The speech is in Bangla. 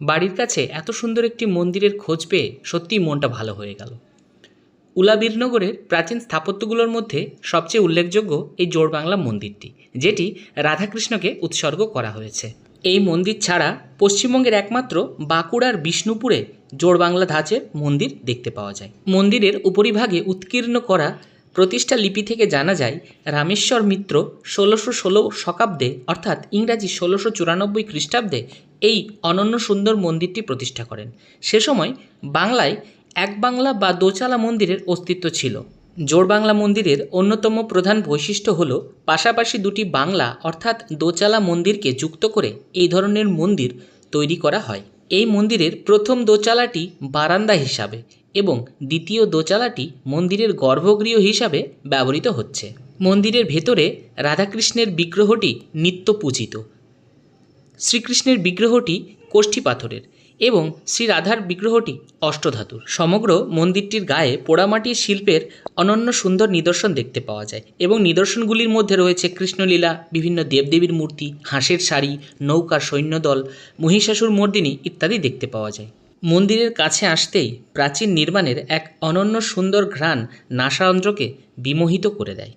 বাড়ির কাছে এত সুন্দর একটি মন্দিরের খোঁজ পেয়ে সত্যিই মনটা ভালো হয়ে গেল। উলাবীরনগরের প্রাচীন স্থাপত্যগুলোর মধ্যে সবচেয়ে উল্লেখযোগ্য এই জোড়বাংলা মন্দিরটি, যেটি রাধাকৃষ্ণকে উৎসর্গ করা হয়েছে। এই মন্দির ছাড়া পশ্চিমবঙ্গের একমাত্র বাঁকুড়ার বিষ্ণুপুরে জোড়বাংলা ধাঁচের মন্দির দেখতে পাওয়া যায়। মন্দিরের উপরিভাগে উৎকীর্ণ করা প্রতিষ্ঠা লিপি থেকে জানা যায়, রামেশ্বর মিত্র ষোলোশো ষোলো শকাব্দে, অর্থাৎ ইংরাজি ষোলোশো চুরানব্বই খ্রিস্টাব্দে, এই অনন্য সুন্দর মন্দিরটি প্রতিষ্ঠা করেন। সে সময় বাংলায় এক বাংলা বা দোচালা মন্দিরের অস্তিত্ব ছিল। জোড়বাংলা মন্দিরের অন্যতম প্রধান বৈশিষ্ট্য হল, পাশাপাশি দুটি বাংলা, অর্থাৎ দোচালা মন্দিরকে যুক্ত করে এই ধরনের মন্দির তৈরি করা হয়। এই মন্দিরের প্রথম দোচালাটি বারান্দা হিসাবে এবং দ্বিতীয় দোচালাটি মন্দিরের গর্ভগৃহ হিসাবে ব্যবহৃত হচ্ছে। মন্দিরের ভেতরে রাধাকৃষ্ণের বিগ্রহটি নিত্য পূজিত শ্রীকৃষ্ণের বিগ্রহটি কোষ্ঠী পাথরের এবং শ্রী রাধার বিগ্রহটি অষ্টধাতুর। সমগ্র মন্দিরটির গায়ে পোড়ামাটির শিল্পের অনন্য সুন্দর নিদর্শন দেখতে পাওয়া যায় এবং নিদর্শনগুলির মধ্যে রয়েছে কৃষ্ণলীলা, বিভিন্ন দেবদেবীর মূর্তি, হাঁসের শাড়ি, নৌকার সৈন্যদল, মহিষাসুর মর্দিনী ইত্যাদি দেখতে পাওয়া যায়। মন্দিরের কাছে আসতেই প্রাচীন নির্মাণের এক অনন্য সুন্দর ঘ্রাণ নাসারন্ধ্রকে বিমোহিত করে দেয়।